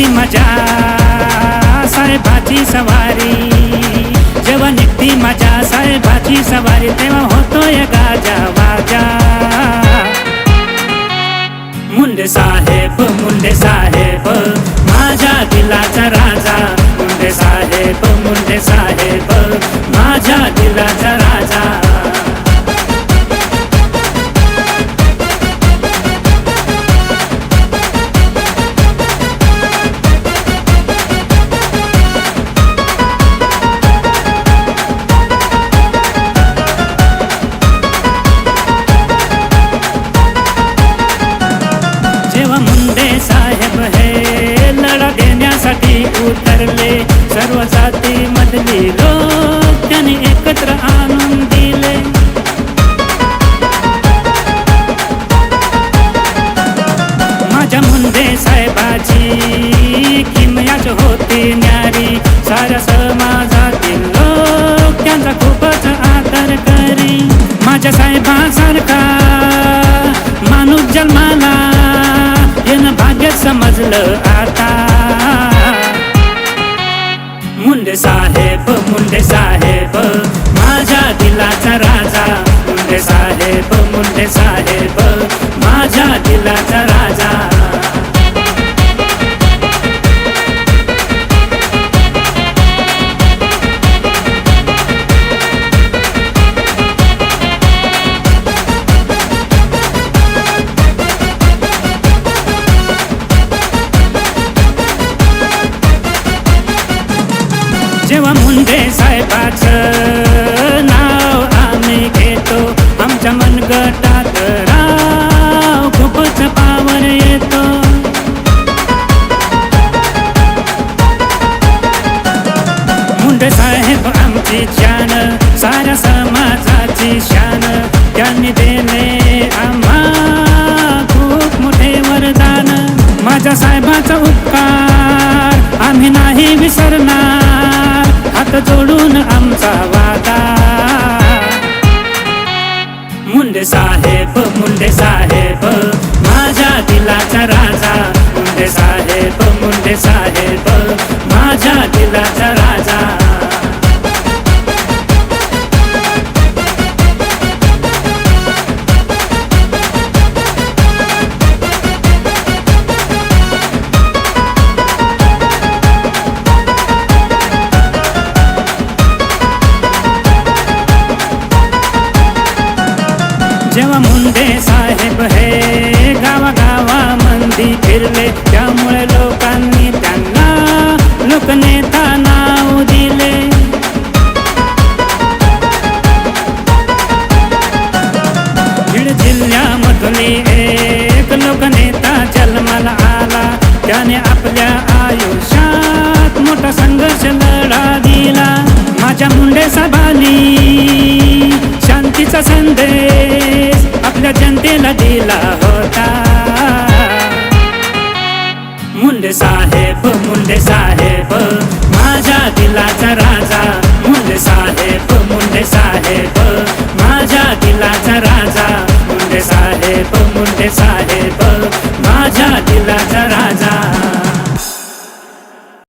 निघती मजा. साहेबाची सवारी. जेव्हा निघती मजा साहेबाची सवारी तेव्हा होतोय गाजा वाजा. मुंडे साहेब मुंडे साहेब माझ्या दिलाचा राजा. मुंडे साहेब मुंडे साहेब. आहे हे लढा देण्यासाठी उतरले. सर्व जाती मधली लोक त्यांनी एकत्र आणून दिले. माझ्या मुंडे साहेबाची किमयाच होती न्यारी. साऱ्या समाजा झालं आता. मुंडे साहेब जेव्हा मुंडे साहेबाचं नाव आम्ही घेतो. आमच्या मनगटात राव खूपच पावर येतो. मुंडे साहेब आमची शान साऱ्या समाजाची शान. त्यांनी दिले आम्हा खूप मोठे वरदान. माझ्या साहेबाचा उपकार आम्ही नाही विसरणार. मुंडे साहेब मुंडे साहेब माझ्या दिलाचा राजा. मुंडे साहेब मुंडे साहेब माझ्या जेव्हा मुंडे साहेब हे गावागावा मंदी फिरले त्यामुळे लोकांनी त्यांना लोकनेता नाव दिले. बीड जिल्ह्यामधली एक लोकनेता जन्माला आला. त्याने आपल्या आयुष्यात मोठा संघर्ष लढा दिला. माझ्या मुंडे सभाली शांतीचा संदेश जनतेला दिला होता? मुंडे साहेब मुंडे साहेब माझ्या दिलाचा राजा. मुंडे साहेब मुंडे साहेब माझ्या दिलाचा राजा. मुंडे साहेब मुंडे साहेब